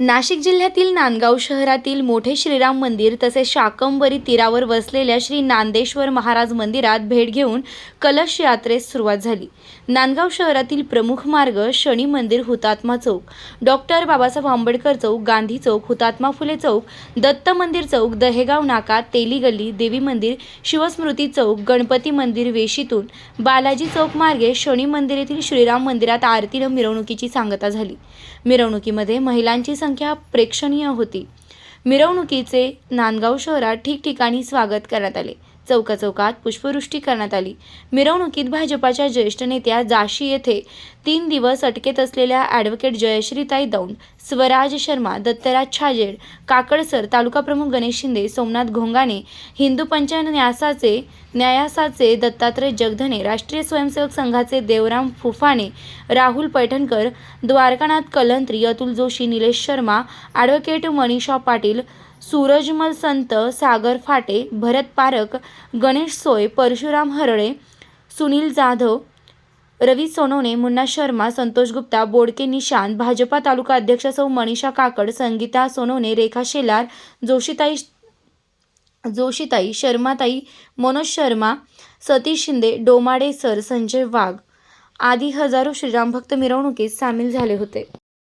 नाशिक जिल्ह्यातील नांदगाव शहरातील मोठे श्रीराम मंदिर तसेच शाकंबरी तीरावर वसलेल्या श्री नांदेश्वर महाराज मंदिरात भेट घेऊन कलश यात्रेस सुरुवात झाली. नांदगाव शहरातील प्रमुख मार्ग शनी मंदिर हुतात्मा चौक डॉक्टर बाबासाहेब आंबेडकर चौक गांधी चौक हुतात्मा फुले चौक दत्त मंदिर चौक दहेगाव नाका तेली गल्ली देवी मंदिर शिवस्मृती चौक गणपती मंदिर वेशीतून बालाजी चौक मार्गे शनी मंदिर येथील श्रीराम मंदिरात आरतीनं मिरवणुकीची सांगता झाली. मिरवणुकीमध्ये महिलांची संख्या प्रेक्षणीय होती. मिरवणुकीचे नांदगाव शहरात ठिकठिकाणी स्वागत करण्यात आले. चौकाचौकात पुष्पवृष्टी करण्यात आली. मिरवणुकीत भाजपाच्या ज्येष्ठ नेत्या जाशी येथे तीन दिवस अटकेत असलेल्या ॲडव्होकेट जयश्रीताई दौंड स्वराज शर्मा दत्तराज छाजेड काकडसर तालुका प्रमुख गणेश शिंदे सोमनाथ घोंगाणे हिंदू पंचायत न्यासाचे न्यायासाचे दत्तात्रय जगधने राष्ट्रीय स्वयंसेवक संघाचे देवराम फुफाणे राहुल पैठणकर द्वारकानाथ कलंत्री अतुल जोशी निलेश शर्मा ॲडव्होकेट मनीषा पाटील सूरजमल संत सागर फाटे भरत पारक गणेश सोय परशुराम हरळे सुनील जाधव रवी सोनवणे मुन्ना शर्मा संतोष गुप्ता बोडके निशांत भाजपा तालुका अध्यक्ष सौ मनीषा काकड संगीता सोनवणे रेखा शेलार जोशीताई जोशीताई शर्माताई मनोज शर्मा सतीश शिंदे डोमाडे सर संजय वाघ आदी हजारो श्रीराम भक्त मिरवणुकीत सामील झाले होते.